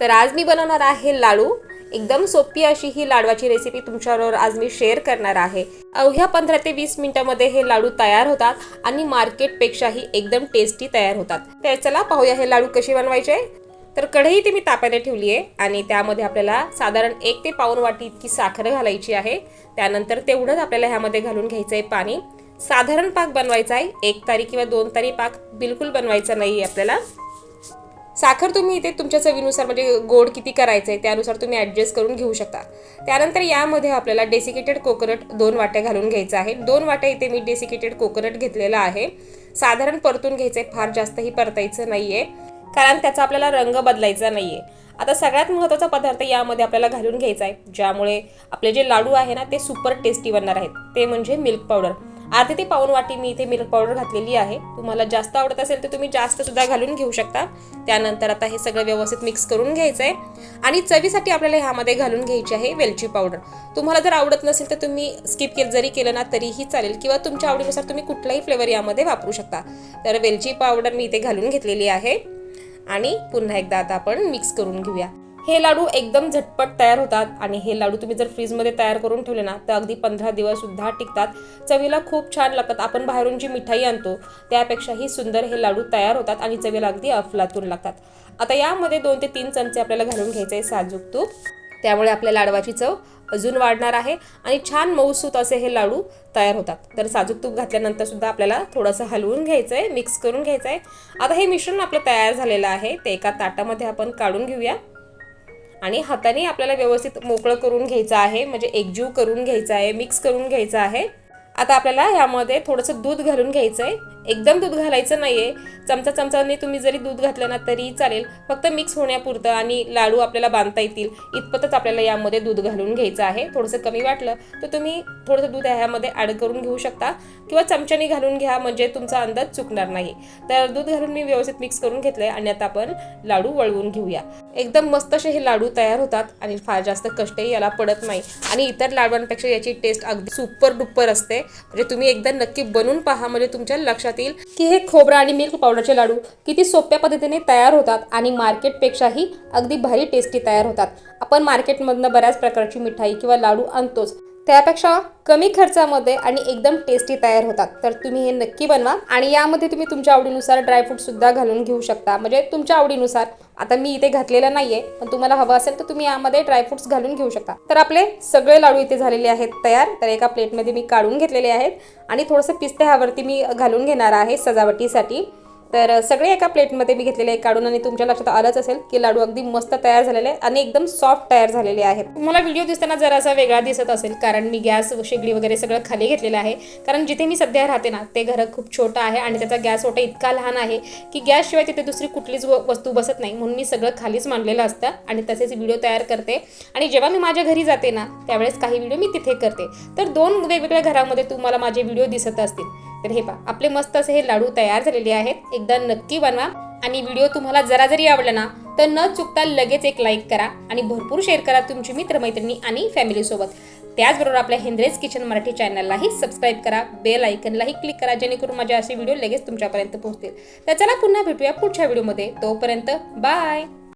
तर आज मी बनवणार आहे लाडू. एकदम सोपी अशी ही लाडवाची रेसिपी तुमच्याबरोबर आज मी शेअर करणार आहे. अवघ्या पंधरा ते वीस मिनिटामध्ये हे लाडू तयार होतात आणि मार्केटपेक्षाही एकदम टेस्टी तयार होतात. तर चला पाहूया हे लाडू कसे बनवायचे. तर कढई ती मी तापायला ठेवली आहे आणि त्यामध्ये आपल्याला साधारण एक ते पाऊन वाटी इतकी साखर घालायची आहे. त्यानंतर तेवढंच आपल्याला ह्यामध्ये घालून घ्यायचं आहे पाणी. साधारण पाक बनवायचा आहे. एक तारी किंवा दोन तारी पाक बिलकुल बनवायचा नाही आहे आपल्याला. साखर तुम्ही इथे तुमच्या चवीनुसार म्हणजे गोड किती करायचं आहे त्यानुसार तुम्ही ॲडजस्ट करून घेऊ शकता. त्यानंतर यामध्ये आपल्याला डेसिकेटेड कोकोनट दोन वाट्या घालून घ्यायचं आहे. दोन वाट्या इथे मी डेसिकेटेड कोकोनट घेतलेला आहे. साधारण परतून घ्यायचं आहे फार जास्तही परतायचं नाही आहे कारण त्याचा आपल्याला रंग बदलायचा नाही आहे आता सगळ्यात महत्त्वाचा पदार्थ यामध्ये आपल्याला घालून घ्यायचा आहे ज्यामुळे आपले जे लाडू आहे ना ते सुपर टेस्टी बनणार आहेत. ते म्हणजे मिल्क पावडर अर्धी ते पाऊन वाटी मी इथे मिल्क पावडर घातलेली आहे. तुम्हाला जास्त आवडत असेल तर तुम्ही जास्त सुद्धा घालून घेऊ शकता. त्यानंतर आता हे सगळं व्यवस्थित मिक्स करून घ्यायचं आहे आणि चवीसाठी आपल्याला ह्यामध्ये घालून घ्यायची आहे वेलची पावडर तुम्हाला जर आवडत नसेल तर तुम्ही स्किप केलं जरी केलं ना तरीही चालेल. किंवा तुमच्या आवडीनुसार तुम्ही कुठलाही फ्लेवर यामध्ये वापरू शकता. तर वेलची पावडर मी इथे घालून घेतलेली आहे. आणि पुन्हा एकदा आता आपण मिक्स करून घेऊया. हे लाडू एकदम झटपट तयार होतात आणि हे लाडू तुम्ही जर फ्रीजमध्ये तयार करून ठेवले ना तर अगदी पंधरा दिवस सुद्धा टिकतात. चवीला खूप छान लागतात. आपण बाहेरून जी मिठाई आणतो त्यापेक्षाही सुंदर हे लाडू तयार होतात आणि चवीला अगदी अफलातून लागतात. आता यामध्ये दोन ते तीन चमचे आपल्याला घालून घ्यायचे आहे साजूक तूप. त्यामुळे आपल्या लाडवाची चव अजून वाढणार आहे आणि छान मऊसूत असे हे लाडू तयार होतात. तर साजूक तूप घातल्यानंतर सुद्धा आपल्याला थोडंसं हलवून घ्यायचं आहे मिक्स करून घ्यायचं आहे आता हे मिश्रण आपलं तयार झालेलं आहे. ते एका ताटामध्ये आपण काढून घेऊया. आणि हाताने आपल्याला व्यवस्थित मोकळं करून घ्यायचं आहे म्हणजे एकजीव करून घ्यायचं आहे मिक्स करून घ्यायचं आहे. आता आपल्याला ह्यामध्ये थोडंसं दूध घालून घ्यायचं आहे एकदम दूध घालायचं नाही आहे चमचा चमचाने तुम्ही जरी दूध घातलं ना तरी चालेल. फक्त मिक्स होण्यापुरतं आणि लाडू आपल्याला बांधता येतील. इतपतच आपल्याला यामध्ये दूध घालून घ्यायचं आहे. थोडंसं कमी वाटलं तर तुम्ही थोडंसं दूध ह्यामध्ये ॲड करून घेऊ शकता. किंवा चमच्याने घालून घ्या म्हणजे तुमचा अंदाज चुकणार नाही. तर दूध घालून मी व्यवस्थित मिक्स करून घेतलंय आणि आता आपण लाडू वळवून घेऊया. एकदम मस्त असे हे लाडू तयार होतात आणि फार जास्त कष्टही याला पडत नाही. आणि इतर लाडवांपेक्षा याची टेस्ट अगदी सुपर डुप्पर असते. म्हणजे तुम्ही एकदा नक्की बनवून पहा म्हणजे तुमच्या लक्षात येईल की हे खोबरं आणि मिल्क पावडरचे लाडू किती सोप्या पद्धतीने तयार होतात आणि मार्केटपेक्षाही अगदी भारी टेस्टी तयार होतात. आपण मार्केटमधनं बऱ्याच प्रकारची मिठाई किंवा लाडू आणतोच. त्यापेक्षा कमी खर्चामध्ये आणि एकदम टेस्टी तयार होतात. तर तुम्ही हे नक्की बनवा आणि यामध्ये तुम्ही तुमच्या आवडीनुसार ड्रायफ्रूटसुद्धा घालून घेऊ शकता. म्हणजे तुमच्या आवडीनुसार. आता मी इथे घातलेलं आहे पण तुम्हाला हवं असेल तर तुम्ही यामध्ये ड्रायफ्रूट्स घालून घेऊ शकता. तर आपले सगळे लाडू इथे झालेले आहेत तयार. तर एका प्लेटमध्ये मी काढून घेतलेले आहेत आणि थोडंसं पिस्ते ह्यावरती मी घालून घेणार आहे सजावटीसाठी. तर सगळे एका प्लेटमध्ये मी घेतलेले आहे काढून आणि तुमच्या लक्षात आलंच असेल की लाडू अगदी मस्त तयार झालेले आहे आणि एकदम सॉफ्ट तयार झालेले आहेत. मला व्हिडिओ दिसताना जरासा वेगळा दिसत असेल कारण मी गॅस शेगडी वगैरे सगळं खाली घेतलेलं आहे. कारण जिथे मी सध्या राहते ना ते घर खूप छोटं आहे आणि त्याचा गॅस ओटा इतका लहान आहे की गॅसशिवाय तिथे दुसरी कुठलीच व- वस्तू बसत नाही. म्हणून मी सगळं खालीच मांडलेलं असतं आणि तसेच व्हिडिओ तयार करते. आणि जेव्हा मी माझ्या घरी जाते ना त्यावेळेस काही व्हिडिओ मी तिथे करते. तर दोन वेगवेगळ्या घरामध्ये तुम्हाला माझे व्हिडिओ दिसत असतील. तर हे पहा आपले मस्त असे हे लाडू तयार झालेले आहेत. एकदा नक्की बनवा. आणि व्हिडिओ तुम्हाला जरा जरी आवडला ना तर न चुकता लगेच एक लाईक करा आणि भरपूर शेअर करा तुमची मित्रमैत्रिणी आणि फॅमिलीसोबत त्याचबरोबर आपल्या हिंद्रेज किचन मराठी चॅनललाही सबस्क्राईब करा बेल आयकनलाही क्लिक करा जेणेकरून माझे असे व्हिडिओ लगेच तुमच्यापर्यंत पोहोचतील. तर चला पुन्हा भेटूया पुढच्या व्हिडिओमध्ये तोपर्यंत बाय